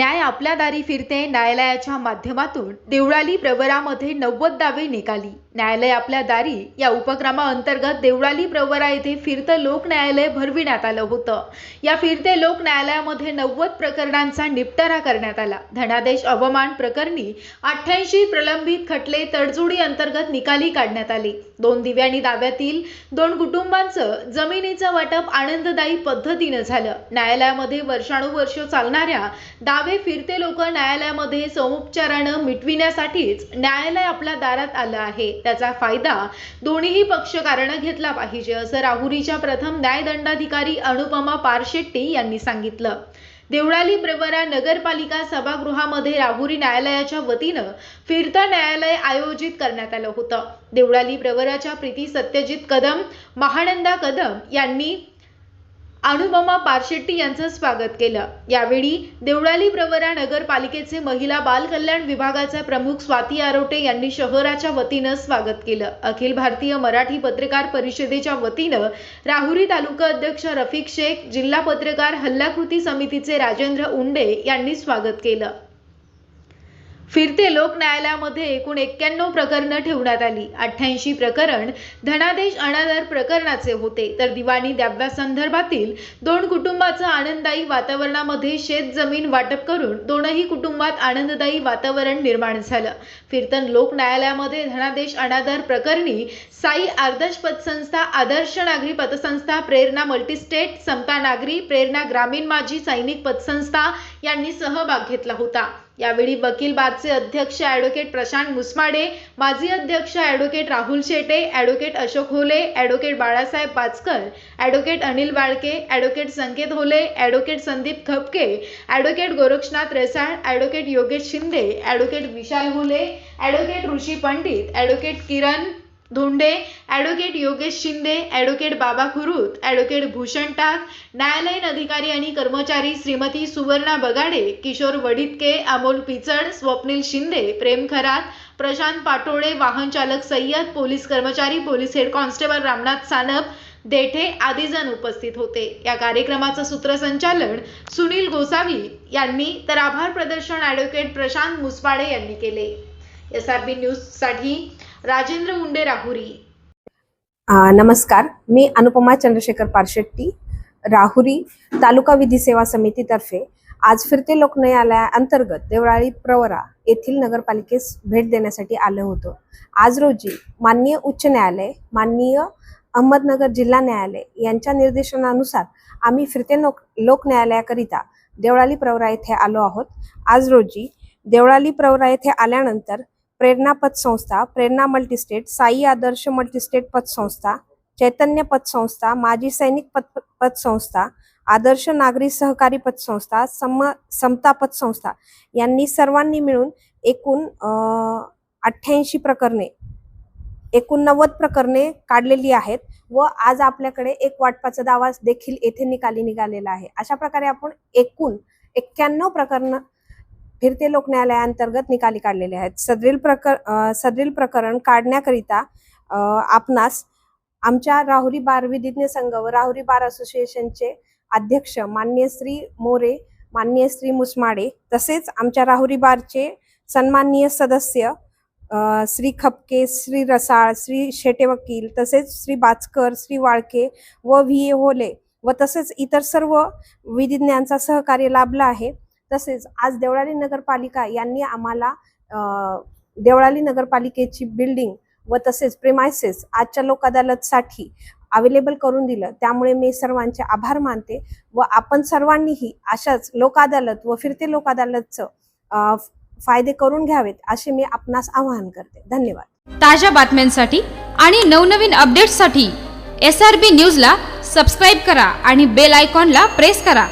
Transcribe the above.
न्याय आपल्या दारी फिरते न्यायालयाच्या माध्यमातून देवळाली प्रवरामध्ये नव्वद दावे निकाली न्यायालय आपल्या दारी या उपक्रमाअंतर्गत देवळाली प्रवरा येथे फिरतं लोक न्यायालय भरविण्यात आलं होतं. या फिरते लोक न्यायालयामध्ये नव्वद प्रकरणांचा निपटारा करण्यात आला. धनादेश अवमान प्रकरणी अठ्ठ्याऐंशी प्रलंबित खटले तडजोडी अंतर्गत निकाली काढण्यात आले. दोन दिव्यांनी दाव्यातील दोन कुटुंबांचं जमिनीचं वाटप आनंददायी पद्धतीनं झालं. न्यायालयामध्ये वर्षानुवर्ष चालणाऱ्या दावे फिरते लोक न्यायालयामध्ये समुपचारानं मिटविण्यासाठीच न्यायालय आपल्या दारात आलं आहे. त्याचा फायदा दोन्हीही पक्षकारानं घेतला पाहिजे असं राहुरीच्या प्रथम न्यायदंडाधिकारी अनुपमा पारशेट्टी यांनी सांगितलं. देवळाली प्रवरा नगरपालिका सभागृहामध्ये राहुरी न्यायालयाच्या वतीनं फिरतं न्यायालय आयोजित करण्यात आलं होतं. देवळाली प्रवराच्या प्रीती सत्यजित कदम महानंदा कदम यांनी अनुपमा पारशेट्टी यांचं स्वागत केलं. यावेळी देवळाली प्रवरा नगरपालिकेचे महिला बाल कल्याण विभागाचे प्रमुख स्वाती आरोटे यांनी शहराच्या वतीनं स्वागत केलं. अखिल भारतीय मराठी पत्रकार परिषदेच्या वतीनं राहुरी तालुका अध्यक्ष रफिक शेख जिल्हा पत्रकार हल्लाकृती समितीचे राजेंद्र उंडे यांनी स्वागत केलं. फिरते लोक न्यायालयामध्ये एकूण एक्क्याण्णव प्रकरणं ठेवण्यात आली. अठ्ठ्याऐंशी प्रकरण धनादेश अनादर प्रकरणाचे होते. तर दिवाणी द्याव्यासंदर्भातील दोन कुटुंबाचं आनंददायी वातावरणामध्ये शेत जमीन वाटप करून दोनही कुटुंबात आनंददायी वातावरण निर्माण झालं. फिरतन लोक न्यायालयामध्ये धनादेश अनादर प्रकरणी साई आदर्श पतसंस्था आदर्श नागरी पतसंस्था प्रेरणा मल्टीस्टेट समता नागरी प्रेरणा ग्रामीण माजी सैनिक पतसंस्था यांनी सहभाग घेतला होता. यावेळी वकील बारचे अध्यक्ष ॲडव्होकेट प्रशांत मुसमाडे माजी अध्यक्ष advocate Rahul Shete advocate Ashok Hole advocate Balasaheb Pachkar advocate Anil Balke advocate Sanket Hole advocate Sandeep Khapke advocate Gorakshanath Resal advocate Yogesh Shinde advocate Vishal Hole advocate Rishi Pandit advocate Kiran Dhonde advocate Yogesh Shinde advocate Baba Khurut advocate Bhushan टाक न्यायालयीन अधिकारी आणि कर्मचारी श्रीमती सुवर्णा बगाडे किशोर वडितके अमोल पिचड स्वप्नील शिंदे प्रेम खरात प्रशांत पाटोळे वाहन चालक Sayyad police कर्मचारी police head constable Ramnath Sanap Dethe आदी जण उपस्थित होते. या कार्यक्रमाचं सूत्रसंचालन सुनील गोसावी यांनी तर आभार प्रदर्शन ॲडव्होकेट प्रशांत मुसपाडे यांनी केले. एस आर बी न्यूजसाठी राजेंद्र मुंडे राहुरी. नमस्कार. मी अनुपमा चंद्रशेखर पारशेट्टी राहुरी तालुका विधी सेवा समितीतर्फे आज फिरते लोक न्यायालयाअंतर्गत देवळाळी प्रवरा येथील नगरपालिकेस भेट देण्यासाठी आलो होतो. आज रोजी माननीय उच्च न्यायालय माननीय अहमदनगर जिल्हा न्यायालय यांच्या निर्देशनानुसार आम्ही फिरते लोक लोक न्यायालयाकरिता देवळाली प्रवरा येथे आलो आहोत. आज रोजी देवळाली प्रवरा येथे आल्यानंतर प्रेरणा पतसंस्था प्रेरणा मल्टीस्टेट साई आदर्श मल्टीस्टेट पतसंस्था चैतन्य पतसंस्था माजी सैनिक पत पतसंस्था आदर्श नागरी सहकारी पतसंस्था सम समता पतसंस्था यांनी सर्वांनी मिळून एकूण अठ्ठ्याऐंशी प्रकरणे एकोणनव्वद प्रकरणे काढलेली आहेत व आज आपल्याकडे एक वाटपाचा दावा देखील येथे निकाली निघालेला आहे. अशा प्रकारे आपण एकूण एक्क्याण्णव प्रकरण फिरते लोक न्यायालयाअंतर्गत निकाली काढलेले आहेत. सदरील प्रकर सदरील प्रकरण काढण्याकरिता आपणास आमच्या राहुरी बार विधिज्ञ संघ व राहुरी बार असोसिएशनचे अध्यक्ष मान्य श्री मोरे मान्य श्री मुसमाडे तसेच आमच्या राहुरी बारचे सन्माननीय सदस्य श्री खपके श्री रसाळ श्री शेटे वकील तसेच श्री बाचकर श्री वाळके व व्ही ए होले व तसेच इतर सर्व विधिज्ञांचा सहकार्य लाभला आहे. तसेच आज देवळाली नगरपालिका यांनी आम्हाला देवळाली नगरपालिकेची बिल्डिंग व तसेच प्रेमायसेस आजच्या लोक अदालतसाठी अवेलेबल करून दिलं. त्यामुळे मी सर्वांचे आभार मानते व आपण सर्वांनीही अशाच लोक अदालत व फिरते लोक अदालतचं फायदे करून घ्यावेत असे मी आपणास आवाहन करते. धन्यवाद. ताज्या बातम्यांसाठी आणि नवनवीन अपडेट्ससाठी एस आर बी न्यूजला सबस्क्राईब करा आणि बेल आयकॉनला प्रेस करा.